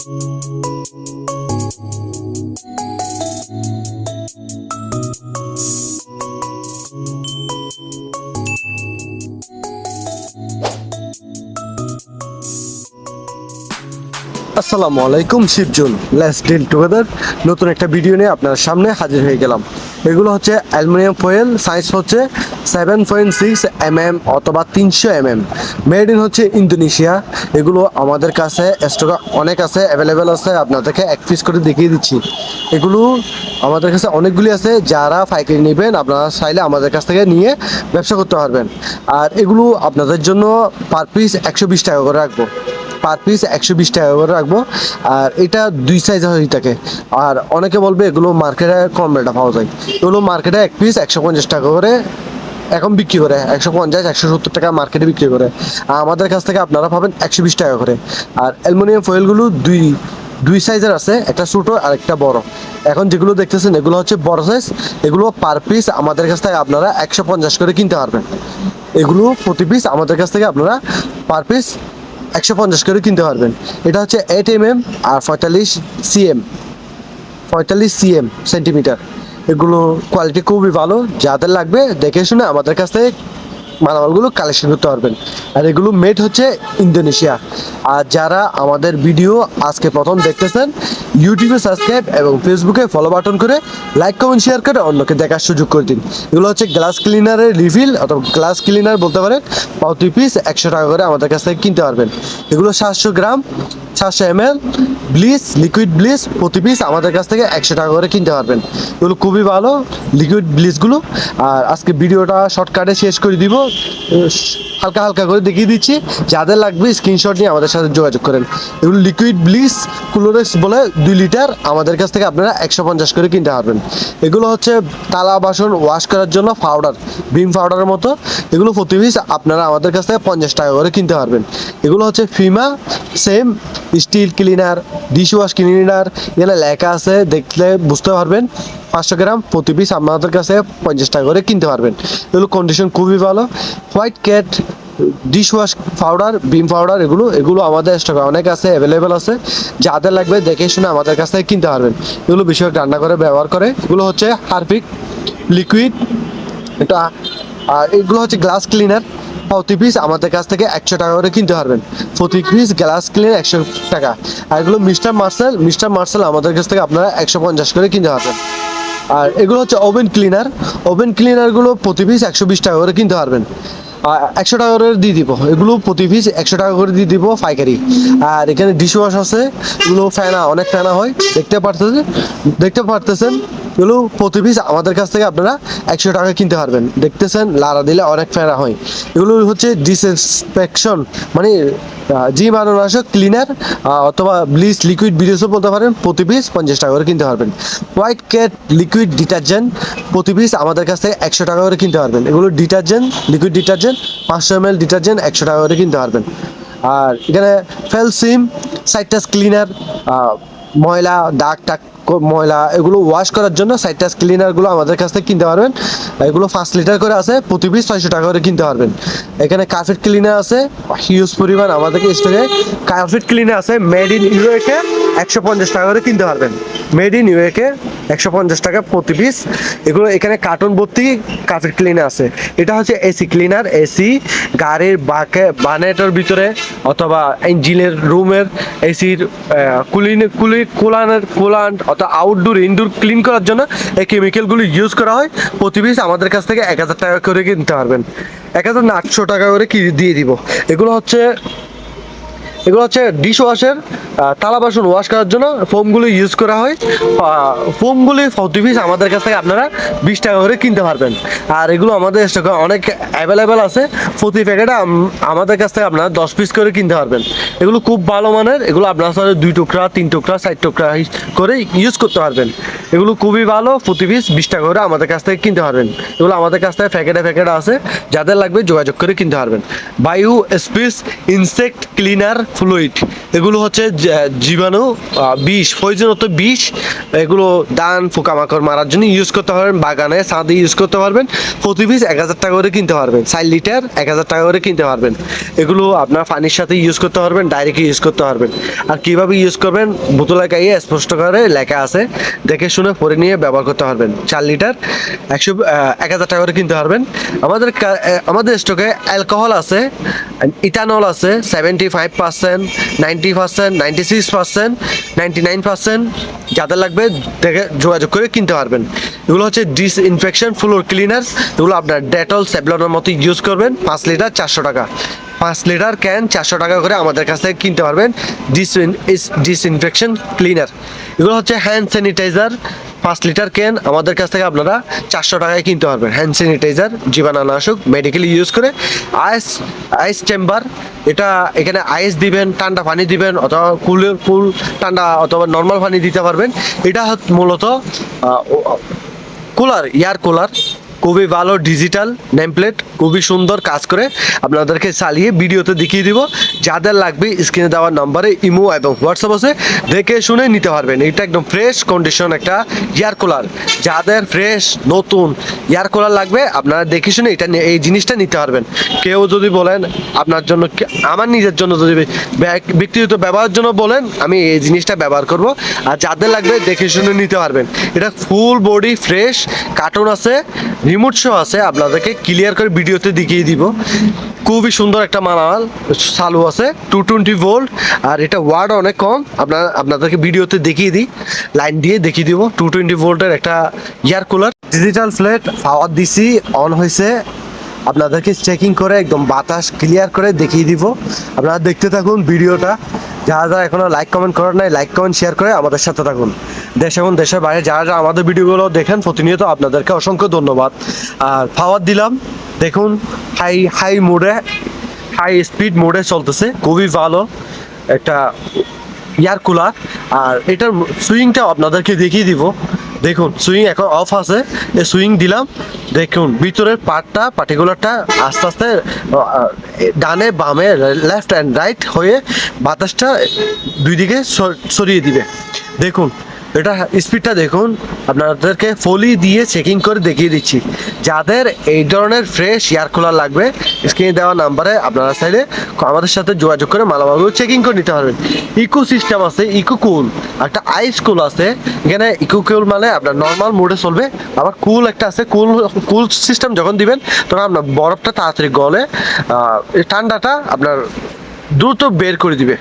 আসসালামু আলাইকুম শিবজুন let's deal together নতুন একটা ভিডিও নিয়ে আপনার সামনে হাজির হয়ে গেলাম। এগুলো হচ্ছে অ্যালুমিনিয়াম ফয়েল সাইজ হচ্ছে seven point six M M অথবা তিনশো এম এম মেড ইন হচ্ছে ইন্দোনেশিয়া। এগুলো আমাদের কাছে স্টক অনেক আছে অ্যাভেলেবেল আছে, আপনাদেরকে এক পিস করে দেখিয়ে দিচ্ছি। এগুলো আমাদের কাছে অনেকগুলি আছে, যারা পাইকারি নেবেন, আপনারা চাইলে আমাদের কাছ থেকে নিয়ে ব্যবসা করতে পারবেন। আর এগুলো আপনাদের জন্য পার পিস একশো বিশ টাকা করে রাখব। পার পিস একশো বিশ টাকা করে রাখব। আর এটা দুই সাইজ হয়ে থাকে আর অনেকে বলবে এগুলো মার্কেটে কম রেটে পাওয়া যায়। এগুলো মার্কেটে এক পিস একশো পঞ্চাশ টাকা করে এখন বিক্রি করে। একশো পঞ্চাশ, একশো সত্তর টাকা মার্কেটে বিক্রি করে। আর আমাদের কাছ থেকে আপনারা পাবেন একশো বিশ টাকা করে। আর অ্যালুমিনিয়াম ফয়েলগুলো দুই দুই সাইজের আছে, একটা ছোটো আর একটা বড়। এখন যেগুলো দেখতেছেন, এগুলো হচ্ছে বড় সাইজ এগুলো পার পিস আমাদের কাছ থেকে আপনারা একশো পঞ্চাশ করে কিনতে পারবেন। এগুলো প্রতি পিস আমাদের কাছ থেকে আপনারা পার পিস একশো পঞ্চাশ করে কিনতে পারবেন। এটা হচ্ছে এইট এম এম আর পঁয়তাল্লিশ সিএম পঁয়তাল্লিশ সিএম সেন্টিমিটার এগুলো কোয়ালিটি খুবই ভালো। যাদের লাগবে দেখে শুনে আমাদের কাছ থেকে মালামালগুলো কালেকশন করতে পারবেন। আর এগুলো মেড হচ্ছে ইন্দোনেশিয়া। আর যারা আমাদের ভিডিও আজকে প্রথম দেখতেছেন ইউটিউবে সাবস্ক্রাইব এবং ফেসবুকে ফলো বাটন করে লাইক কমেন্ট শেয়ার করে অন্যকে দেখার সুযোগ করে দিন। এগুলো হচ্ছে গ্লাস ক্লিনারের রিফিল অথবা গ্লাস ক্লিনার বলতে পারেন প্রতি পিস একশো টাকা করে আমাদের কাছ থেকে কিনতে পারবেন। এগুলো সাতশো গ্রাম, সাতশো M L bleach liquid bleach প্রতি পিস আমাদের কাছ থেকে একশো টাকা করে কিনতে পারবেন। এগুলো খুবই ভালো লিকুইড ব্লিচগুলো আর আজকে ভিডিওটা শর্টকাটে শেষ করে দিব। হালকা হালকা করে দেখিয়ে দিচ্ছি। যাদের লাগবে স্ক্রিনশট নিয়ে আমাদের সাথে যোগাযোগ করেন। এগুলো লিকুইড ব্লিস ক্লোরেক্স বলে দুই লিটার আমাদের কাছ থেকে আপনারা একশো পঞ্চাশ করে কিনতে পারবেন। এগুলো হচ্ছে তালা বাসন ওয়াশ করার জন্য পাউডার ভিম পাউডারের মতো। এগুলো প্রতি পিস আপনারা আমাদের কাছ থেকে পঞ্চাশ টাকা করে কিনতে পারবেন। এগুলো হচ্ছে ফিমা same steel cleaner dish wash cleaner এখানে লেখা আছে, দেখলে বুঝতে পারবেন। পাঁচশো গ্রাম প্রতি পিস আমাদের কাছে পঞ্চাশ টাকা করে কিনতে পারবেন। এগুলো কন্ডিশন খুবই ভালো। White cat dish wash powder Vim powder, এগুলো এগুলো আমাদের স্টকে অনেক আছে অ্যাভেলেবেল আছে। যাদের লাগবে দেখে শুনে আমাদের কাছ থেকে কিনতে পারবেন। এগুলো বেশিরভাগ রান্না করে, ব্যবহার করে। এগুলো হচ্ছে হারপিক লিকুইড এটা, আর এগুলো হচ্ছে গ্লাস ক্লিনার প্রতি পিস আমাদের কাছ থেকে একশো টাকা করে কিনতে পারবেন। প্রতি পিস গ্লাস ক্লিনার একশো টাকা। আর এগুলো মিস্টার মার্সেল মিস্টার মার্সেল আমাদের কাছ থেকে আপনারা একশো পঞ্চাশ করে কিনতে পারবেন। আর এগুলো হচ্ছে ওভেন ক্লিনার। ওভেন ক্লিনারগুলো প্রতি পিস একশো বিশ টাকা করে কিনতে পারবেন। একশো টাকা করে দিয়ে দিব। এগুলো প্রতি পিস একশো টাকা করে দিয়ে দিব পাইকারি। আর এখানে ডিশ ওয়াশ আছে। এগুলো ফেনা, অনেক ফেনা হয়। দেখতে পারতেছে দেখতে পারতেছেন? এগুলো প্রতি পিস আমাদের কাছ থেকে আপনারা একশো টাকা কিনতে পারবেন। দেখতেছেন লাড়া দিলে অনেক ফেরা হয়। এগুলো হচ্ছে ডিসইনস্পেকশন মানে জি মানুষনাশক ক্লিনার অথবা ব্লিচ লিকুইড বিডিওসও বলতে পারেন, প্রতি পিস পঞ্চাশ টাকা করে কিনতে পারবেন। হোয়াইট ক্যাট লিকুইড ডিটারজেন্ট প্রতি পিস আমাদের কাছ থেকে একশো টাকা করে কিনতে পারবেন। এগুলো ডিটারজেন্ট লিকুইড ডিটারজেন্ট পাঁচশো এম এল ডিটারজেন্ট একশো টাকা করে কিনতে পারবেন। আর এখানে ফেলসিম সাইটাস ক্লিনার ময়লা, দাগ টাক ময়লা, এগুলো ওয়াশ করার জন্য সাইটাস ক্লিনারগুলো আমাদের কাছ থেকে কিনতে পারবেন। এগুলো পাঁচ লিটার করে আছে, প্রতি পিস ছয়শো টাকা করে কিনতে পারবেন। এখানে কার্পেট ক্লিনার আছে হিউজ পরিমাণ আমাদেরকে স্টকে কার্পেট ক্লিনার আছে মেড ইন ইউএকে একশো পঞ্চাশ টাকা করে কিনতে পারবেন। মেড ইন ইউএকে একশো পঞ্চাশ টাকা প্রতি পিস এগুলো এখানে কার্টুন ভর্তি কার্পেট ক্লিনার আছে। এটা হচ্ছে এসি ক্লিনার এসি গাড়ির বাকে বানেটের ভিতরে অথবা ইঞ্জিনের রুমের এসির কুলিন কুলি কুলানের কুলান অথবা আউটডোর ইনডোর ক্লিন করার জন্য এই কেমিক্যালগুলো ইউজ করা হয়। প্রতি পিস আমাদের কাছ থেকে এক হাজার টাকা করে কিনতে পারবেন। এক হাজার আটশো টাকা করে কি দিয়ে দিব। এগুলো হচ্ছে এগুলো হচ্ছে ডিশ ওয়াশের থালা বাসন ওয়াশ করার জন্য ফোমগুলো ইউজ করা হয়। ফোমগুলি প্রতি পিস আমাদের কাছ থেকে আপনারা বিশ টাকা করে কিনতে পারবেন। আর এগুলো আমাদের স্টকে অনেক অ্যাভেলেবেল আছে। প্রতি প্যাকেটে আমাদের কাছ থেকে আপনারা দশ পিস করে কিনতে পারবেন। এগুলো খুব ভালো মানের, এগুলো আপনার সাথে দুই টুকরা, তিন টুকরা, চার টুকরা করে ইউজ করতে পারবেন। এগুলো খুবই ভালো, প্রতি পিস বিশ টাকা করে আমাদের কাছ থেকে কিনতে পারবেন। এগুলো আমাদের কাছ থেকে প্যাকেটে প্যাকেটে আছে। যাদের লাগবে যোগাযোগ করে কিনতে পারবেন। বায়ু স্পেস ইনসেক্ট ক্লিনার ফ্লুইড। এগুলো হচ্ছে জীবাণু বিষ প্রয়োজনত বিষ। এগুলো দান, পোকামাকড় মারার জন্য ইউজ করতে পারবেন, বাগানে ছাদে ইউজ করতে পারবেন। প্রতি পিস এক হাজার টাকা করে কিনতে পারবেন, চার লিটার এক হাজার টাকা করে কিনতে পারবেন। এগুলো আপনার পানির সাথে ইউজ করতে পারবেন ডাইরেক্ট ইউজ করতে পারবেন। আর কীভাবে ইউজ করবেন, বোতলে গাইয়ে স্পষ্ট করে লেখা আছে। দেখে শুনে পরে নিয়ে ব্যবহার করতে পারবেন। চার লিটার একশো এক হাজার টাকা করে কিনতে পারবেন। আমাদের আমাদের স্টকে অ্যালকোহল আছে। ইথানল আছে seventy five percent ninety percent ninety six percent ninety nine percent যাদের লাগবে দেখে যোগাযোগ করে কিনতে পারবেন। এগুলো হচ্ছে ডিসইনফেকশন ফ্লোর ক্লিনার, এগুলো আপনার ডেটল স্যাবলনের মতো ইউজ করবেন, পাঁচ লিটার চারশো টাকা। পাঁচ লিটার ক্যান চারশো টাকা করে আমাদের কাছ থেকে কিনতে পারবেন, ডিস ডিসইনফেকশন ক্লিনার। এগুলো হচ্ছে হ্যান্ড স্যানিটাইজার পাঁচ লিটার ক্যান আমাদের কাছ থেকে আপনারা চারশো টাকায় কিনতে পারবেন। হ্যান্ড স্যানিটাইজার জীবাণুনাশক মেডিকেলি ইউজ করে আইস আইস চেম্বার এটা এখানে আইস দিবেন, ঠান্ডা পানি দিবেন, অথবা কুলের কুল ঠান্ডা অথবা নর্মাল পানি দিতে পারবেন। এটা মূলত কুলার এয়ার কুলার খুবই ভালো ডিজিটাল নেমপ্লেট খুবই সুন্দর কাজ করে আপনাদেরকে চালিয়ে ভিডিওতে দেখিয়ে দিব। যাদের লাগবে স্ক্রিনে দেওয়ার নম্বরে ইমো এবং হোয়াটসঅ্যাপ আছে, দেখে শুনে নিতে পারবেন। এটা একদম ফ্রেশ কন্ডিশন একটা এয়ার কুলার যাদের ফ্রেশ নতুন এয়ার কুলার লাগবে, আপনারা দেখে শুনে এটা এই জিনিসটা নিতে পারবেন। কেউ যদি বলেন, আপনার জন্য আমার নিজের জন্য যদি ব্যা- ব্যক্তিগত ব্যবহারের জন্য বলেন, আমি এই জিনিসটা ব্যবহার করব। আর যাদের লাগবে, দেখে শুনে নিতে পারবেন। এটা ফুল বডি ফ্রেশ কার্টুন আছে। রিমোট আছে, আপনাদেরকে ক্লিয়ার করে ভিডিওতে দেখিয়ে দিব। খুবই সুন্দর একটা মালামাল, চালু আছে টু টোয়েন্টি ভোল্ট আর এটা ওয়ার্ড অনেক কম, আপনার, আপনাদেরকে ভিডিওতে দেখিয়ে দিই লাইন দিয়ে দেখিয়ে দিব টু টোয়েন্টি ভোল্টের একটা air cooler digital flat power দিছি অন হয়েছে, আপনাদেরকে চেকিং করে একদম বাতাস ক্লিয়ার করে দেখিয়ে দিব। আপনারা দেখতে থাকুন ভিডিওটা। যারা যারা এখনও লাইক কমেন্ট করেন নাই লাইক কমেন্ট শেয়ার করে আমাদের সাথে থাকুন। দেশ এবং দেশের বাইরে যারা যারা আমাদের ভিডিওগুলো দেখেন, প্রতিনিয়ত আপনাদেরকে অসংখ্য ধন্যবাদ। আর পাওয়ার দিলাম। দেখুন হাই হাই মোডে হাই স্পিড মোডে চলতেছে। খুবই ভালো একটা এয়ার কুলার আর এটার সুইংটা আপনাদেরকে দেখিয়ে দিব। দেখুন সুইং এখন অফ আছে। এই সুইং দিলাম। দেখুন, ভিতরের পার্টটা পার্টিকুলারটা আস্তে আস্তে ডানে, বামে লেফট অ্যান্ড রাইট হয়ে বাতাসটা দুই দিকে সর- সরিয়ে দিবে। দেখুন এটা স্পিডটা দেখুন। আপনাদেরকে ফলি দিয়ে চেকিং করে দেখিয়ে দিচ্ছি। যাদের এই ধরনের ফ্রেশ এয়ার কুলার লাগবে স্ক্রিনে দেওয়া নাম্বারে আপনারা চাইলে আমাদের সাথে যোগাযোগ করে মালামালগুলো চেকিং করে নিতে পারবেন। ইকো সিস্টেম আছে ইকো কুল একটা আইস কুল আছে। এখানে ইকো কুল মানে আপনার নর্মাল মোডে চলবে, আবার কুল একটা আছে কুল কুল সিস্টেম যখন দিবেন, তখন আপনার বরফটা তাড়াতাড়ি গলে ঠান্ডাটা আপনার দ্রুত বের করে দিবে।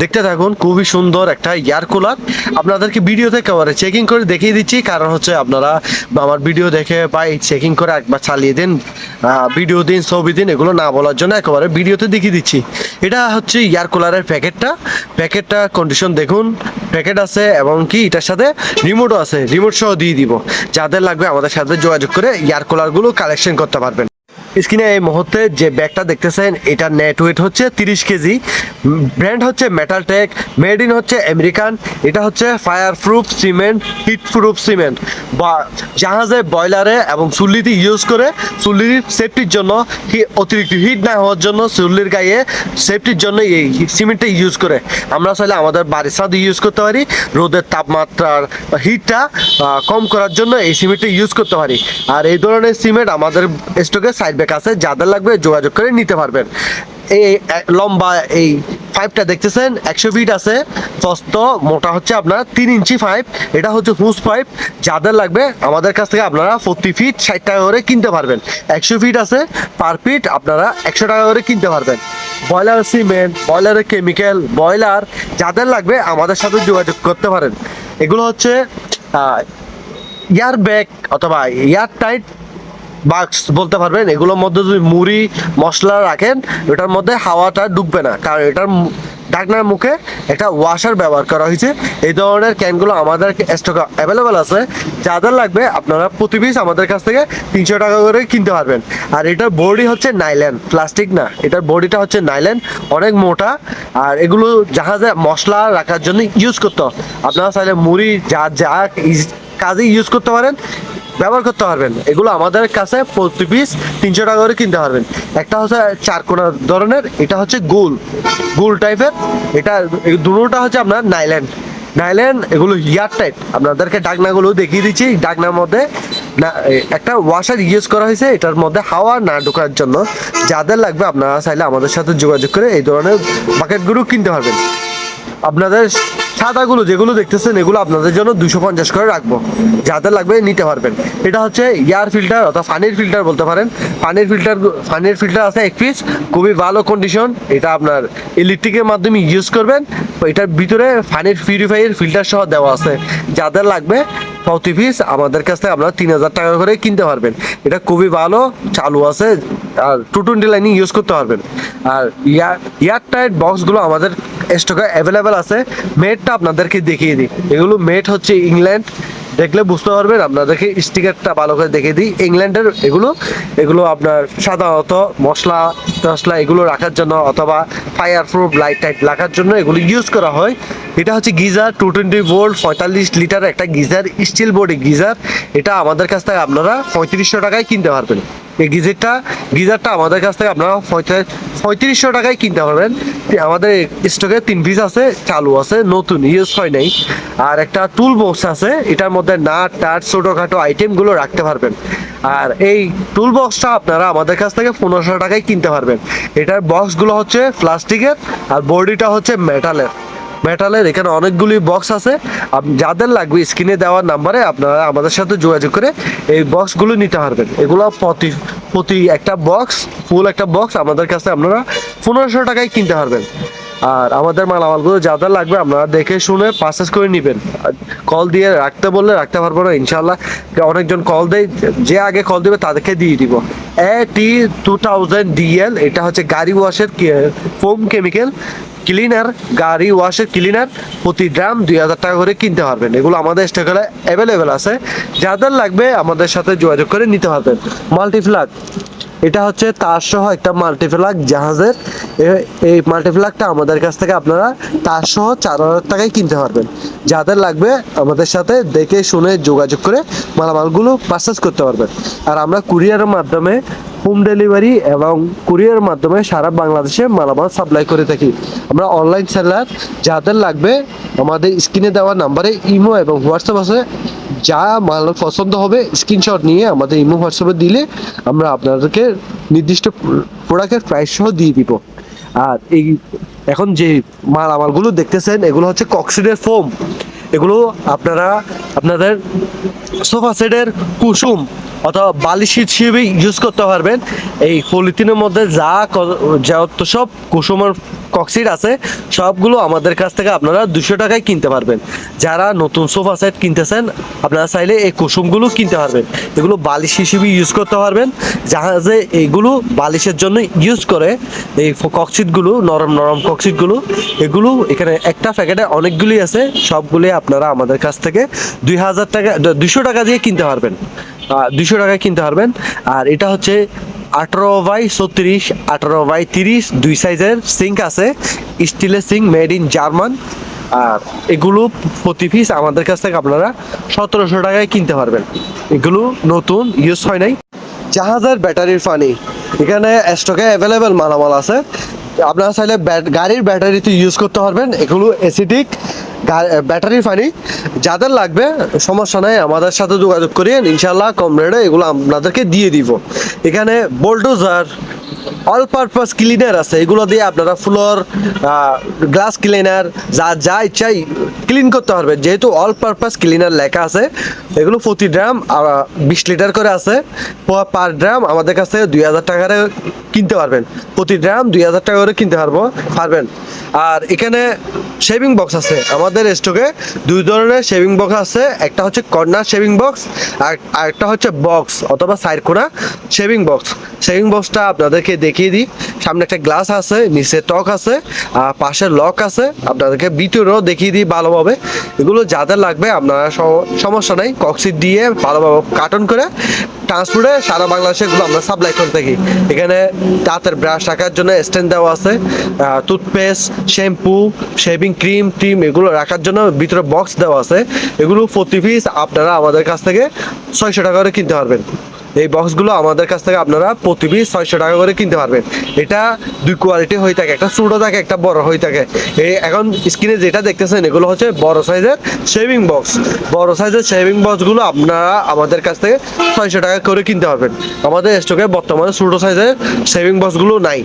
দেখতে থাকুন, খুবই সুন্দর একটা এয়ার কুলার। আপনাদেরকে ভিডিওতে একেবারে চেকিং করে দেখিয়ে দিচ্ছি, কারণ হচ্ছে আপনারা আমার ভিডিও দেখে বা চেকিং করে একবার চালিয়ে দিন ভিডিও দিন, ছবি দিন, এগুলো না বলার জন্য একেবারে ভিডিওতে দেখিয়ে দিচ্ছি। এটা হচ্ছে এয়ার কুলারের প্যাকেটটা। প্যাকেটটা কন্ডিশন দেখুন, প্যাকেট আছে এবং কি এটার সাথে রিমোটও আছে রিমোট সহ দিয়ে দিব। যাদের লাগবে আমাদের সাথে যোগাযোগ করে এয়ার কুলারগুলো কালেকশন করতে পারবেন। স্ক্রিনে এই মুহূর্তে যে ব্যাগটা দেখতেছেন এটার নেট ওয়েট হচ্ছে তিরিশ কেজি। ব্র্যান্ড হচ্ছে মেটাল টেক মেড ইন হচ্ছে আমেরিকান এটা হচ্ছে fire proof cement heat proof cement বা জাহাজে বয়লারে এবং চুল্লিতে ইউজ করে চুল্লির সেফটির জন্য অতিরিক্ত হিট না হওয়ার জন্য চুল্লির গায়ে সেফটির জন্য এই সিমেন্টটা ইউজ করে। আমরা চাইলে আমাদের বাড়ির ছাদে ইউজ করতে পারি, রোদের তাপমাত্রার হিটটা কম করার জন্য এই সিমেন্টটা ইউজ করতে পারি। আর এই ধরনের সিমেন্ট আমাদের স্টকে সাইড ব্যাগ আছে যাদের লাগবে যোগাযোগ করে নিতে পারবেন। এই লম্বা এই পাইপটা দেখতেছেন, একশো ফিট আছে প্রস্ত মোটা হচ্ছে আপনার তিন ইঞ্চি পাইপ এটা হচ্ছে হুস পাইপ যাদের লাগবে আমাদের কাছ থেকে আপনারা প্রতি ফিট ষাট টাকা করে কিনতে পারবেন। একশো ফিট আছে পার ফিট আপনারা একশো টাকা করে কিনতে পারবেন। ব্রয়লার সিমেন্ট, ব্রয়লারের কেমিক্যাল ব্রয়লার, যাদের লাগবে আমাদের সাথে যোগাযোগ করতে পারেন। এগুলো হচ্ছে এয়ার ব্যাগ অথবা এয়ার টাইট বাক্স বলতে পারবেন, এগুলোর মধ্যে যদি মুড়ি, মশলা রাখেন, এটার মধ্যে হাওয়াটা ঢুকবে না। কারণ এটার ঢাকনার মুখে একটা ওয়াশার ব্যবহার করা হয়েছে। এই ধরনের ক্যানগুলো আমাদের স্টক অ্যাভেলেবেল আছে। যাদের লাগবে, আপনারা প্রতি পিস আমাদের কাছ থেকে তিনশো টাকা করে কিনতে পারবেন। আর এটার বডি হচ্ছে নাইলেন প্লাস্টিক না। এটার বডিটা হচ্ছে নাইলেন অনেক মোটা। আর এগুলো জাহাজে মশলা রাখার জন্য ইউজ করতে। আপনারা চাইলে মুড়ি, যা যা কাজে ইউজ করতে পারেন। ব্যবহার করতে পারবেন। এগুলো আমাদের কাছে প্রতি পিস তিনশো টাকা করে কিনতে পারবেন। একটা হচ্ছে চার কোনা ধরনের, এটা হচ্ছে গোল। গোল টাইপের এটা দুটোটা হচ্ছে আপনার নাইল্যান্ড নাইল্যান্ড এগুলো ইয়ার টাইপ আপনাদেরকে ডাকনাগুলো দেখিয়ে দিচ্ছি। ডাকনার মধ্যে না একটা ওয়াশার ইউজ করা হয়েছে। এটার মধ্যে হাওয়া না ঢোকার জন্য যাদের লাগবে আপনারা চাইলে আমাদের সাথে যোগাযোগ করে এই ধরনের বাকেটগুলো কিনতে পারবেন। আপনাদের সাদাগুলো যেগুলো দেখতেছেন, এগুলো আপনাদের জন্য দুশো পঞ্চাশ করে রাখব। যাদের লাগবে নিতে পারবেন। এটা হচ্ছে এয়ার ফিল্টার অর্থাৎ পানির ফিল্টার বলতে পারেন। পানির ফিল্টার পানির ফিল্টার আছে এক পিস খুবই ভালো কন্ডিশন এটা আপনার ইলেকট্রিকের মাধ্যমে ইউজ করবেন। এটার ভিতরে পানির পিউরিফায়ার ফিল্টার সহ দেওয়া আছে। যাদের লাগবে প্রতি পিস আমাদের কাছ থেকে আপনারা তিন হাজার টাকা করে কিনতে পারবেন। এটা খুবই ভালো, চালু আছে। আর টু টোয়েন্টি লাইনিং ইউজ করতে পারবেন। আর ইয়ার ইয়ার টাইট বক্সগুলো আমাদের স্টকে অ্যাভেলেবেল আছে। মেটটা আপনাদেরকে দেখিয়ে দিই। এগুলো মেট হচ্ছে ইংল্যান্ড দেখলে বুঝতে পারবেন, আপনাদেরকে স্টিকারটা ভালো করে দেখিয়ে দিই। ইংল্যান্ডের এগুলো এগুলো আপনার সাধারণত মশলা, টসলা এগুলো রাখার জন্য অথবা ফায়ার প্রুফ লাইট টাইট রাখার জন্য এগুলো ইউজ করা হয়। এটা হচ্ছে গিজার টু টোয়েন্টি ভোল্ট পঁয়তাল্লিশ লিটার একটা গিজার স্টিল বডি গিজার। এটা আমাদের কাছ থেকে আপনারা পঁয়ত্রিশশো টাকায় কিনতে পারবেন। এই গিজারটা গিজারটা আমাদের কাছ থেকে আপনারা পঁয়তাল্লিশ পঁয়ত্রিশশো টাকায় কিনতে পারবেন। আমাদের স্টকে তিন পিস আছে, চালু আছে, নতুন ইউজ হয় নাই। আর একটা টুল বক্স আছে, এটার মধ্যে নাট টাট ছোটোখাটো আইটেমগুলো রাখতে পারবেন। আর এই টুল বক্সটা আপনারা আমাদের কাছ থেকে পনেরোশো টাকায় কিনতে পারবেন। এটার বক্সগুলো হচ্ছে প্লাস্টিকের আর বডিটা হচ্ছে মেটালের মেটালের এখানে অনেকগুলি বক্স আছে। যাদের লাগবে স্ক্রিনে দেওয়ার নাম্বারে আপনারা আমাদের সাথে যোগাযোগ করে এই বক্সগুলো নিতে পারবেন। এগুলো প্রতি প্রতি একটা বক্স ফুল একটা বক্স আমাদের কাছে আপনারা পনেরোশো টাকায় কিনতে পারবেন। আর আমাদের মালামালগুলো যাদের লাগবে আপনারা দেখে শুনে পারচেস করে নেবেন। কল দিয়ে রাখতে বললে রাখতে পারব না ইনশাল্লাহ অনেকজন কল দেয়, যে আগে কল দেবে তাদেরকে দিয়ে দিব। A T two thousand D L হচ্ছে গাড়ি ওয়াশের ফোম কেমিক্যাল ক্লিনার গাড়ি ওয়াশের ক্লিনার প্রতি ড্রাম দুই হাজার টাকা করে কিনতে পারবেন। এগুলো আমাদের স্টকে অ্যাভেলেবেল আছে। যাদের লাগবে আমাদের সাথে যোগাযোগ করে নিতে পারবেন। মাল্টিফ্লাগ। এটা হচ্ছে তার সহ একটা মাল্টিপ্লাক জাহাজের। এই মাল্টিপ্লাকটা আমাদের কাছ থেকে আপনারা তার সহ চার হাজার টাকায় কিনতে পারবেন। যাদের লাগবে আমাদের সাথে দেখে শুনে যোগাযোগ করে মালামালগুলো পারচেস করতে পারবেন। আর আমরা কুরিয়ারের মাধ্যমে হোম ডেলিভারি এবং কুরিয়ারের মাধ্যমে সারা বাংলাদেশে মালামাল সাপ্লাই করে থাকি। আমরা অনলাইন সেলার যাদের লাগবে আমাদের স্ক্রিনে দেওয়া নাম্বারে ইমো এবং হোয়াটসঅ্যাপ আছে। যা মাল পছন্দ হবে, স্ক্রিনশট নিয়ে আমাদের ইমো, হোয়াটসঅ্যাপে দিলে আমরা আপনাদেরকে নির্দিষ্ট প্রোডাক্টের প্রাইস সহ দিয়ে দিব। আর এই এখন যে মাল আমালগুলো দেখতেছেন, এগুলো হচ্ছে কক্সিডের ফোম এগুলো আপনারা আপনাদের সোফা সেটের কুসুম অথবা বালিশ হিসেবে ইউজ করতে পারবেন। এই পলিথিনের মধ্যে যা যত সব কুসুমের কক্সিড আছে, সবগুলো আমাদের কাছ থেকে আপনারা দুশো টাকায় কিনতে পারবেন। যারা নতুন সোফা সেট কিনতেছেন, আপনারা চাইলে এই কুসুমগুলো কিনতে পারবেন। এগুলো বালিশ হিসেবে ইউজ করতে পারবেন। জাহাজে এইগুলো বালিশের জন্য ইউজ করে এই কক্সিটগুলো, নরম নরম কক্সিটগুলো, এগুলো এখানে একটা প্যাকেটে অনেকগুলি আছে, সবগুলি আপনারা আমাদের কাছ থেকে দুই হাজার টাকা, দুশো টাকা দিয়ে কিনতে পারবেন। দুশো টাকায় কিনতে পারবেন। আর এটা হচ্ছে আঠারো বাই ছত্রিশ, আঠারো বাই তিরিশ, দুই সাইজের সিঙ্ক আছে। স্টিলের সিঙ্ক মেড ইন জার্মান। আর এগুলো প্রতি পিস আমাদের কাছ থেকে আপনারা সতেরোশো টাকায় কিনতে পারবেন। এগুলো নতুন ইউজ হয় নাই। জাহাজের ব্যাটারির পানি। এখানে স্টকে অ্যাভেলেবেল মালামাল আছে। আপনারা চাইলে গাড়ির ব্যাটারিতে ইউজ করতে পারবেন। এগুলো অ্যাসিডিক ব্যাটারির পানি। যাদের লাগবে, সমস্যা নাই, আমাদের সাথে যোগাযোগ করিয়েন। ইনশাল্লাহ কম রেটে এগুলো আপনাদেরকে দিয়ে দিব। এখানে বোল্ডোজার অল পারপাস ক্লিনার আছে। এগুলো দিয়ে আপনারা ফ্লোর গ্লাস ক্লিনার যা যা ইচ্ছাই ক্লিন করতে পারবেন। যেহেতু অল পারপাস ক্লিনার লেখা আছে, এগুলো প্রতি ড্রাম বিশ লিটার করে আছে। পার ড্রাম আমাদের কাছে দুই হাজার টাকারে কিনতে পারবেন। প্রতি ড্রাম দুই হাজার টাকা করে কিনতে পারব, পারবেন। আর এখানে শেভিং বক্স আছে। আমাদের স্টকে দুই ধরনের শেভিং বক্স আছে। একটা হচ্ছে কর্নার শেভিং বক্স আর একটা হচ্ছে বক্স অথবা সাইড কোনা শেভিং বক্স শেভিং বক্সটা আপনাদেরকে দেখে দেখিয়ে দিই। সামনে একটা গ্লাস আছে, নিচে টক আছে, আর পাশে লক আছে। আপনাদেরকে ভিতরেও দেখিয়ে দিই ভালোভাবে। এগুলো যাদের লাগবে, আপনারা সমস্যা নাই, কক্সিট দিয়ে ভালোভাবে কার্টন করে ট্রান্সপোর্টে সারা বাংলাদেশে এগুলো আমরা সাপ্লাই করে থাকি। এখানে দাঁতের ব্রাশ রাখার জন্য স্ট্যান্ড দেওয়া আছে টুথপেস্ট শ্যাম্পু শেভিং ক্রিম টিম এগুলো রাখার জন্য ভিতরে বক্স দেওয়া আছে। এগুলো প্রতি পিস আপনারা আমাদের কাছ থেকে ছয়শো টাকা করে কিনতে পারবেন। এই বক্সগুলো আমাদের কাছ থেকে আপনারা প্রতি ছয়শো টাকা করে কিনতে পারবেন। এটা দুই কোয়ালিটি হয়ে থাকে, একটা ছোটো থাকে, একটা বড় হয়ে থাকে। এই এখন স্ক্রিনে যেটা দেখতেছেন, এগুলো হচ্ছে বড় সাইজের শেভিং বক্স বড় সাইজের শেভিং বক্সগুলো আপনারা আমাদের কাছ থেকে ছয়শো টাকা করে কিনতে পারবেন। আমাদের স্টকে বর্তমানে ছোটো সাইজের শেভিং বক্সগুলো নাই।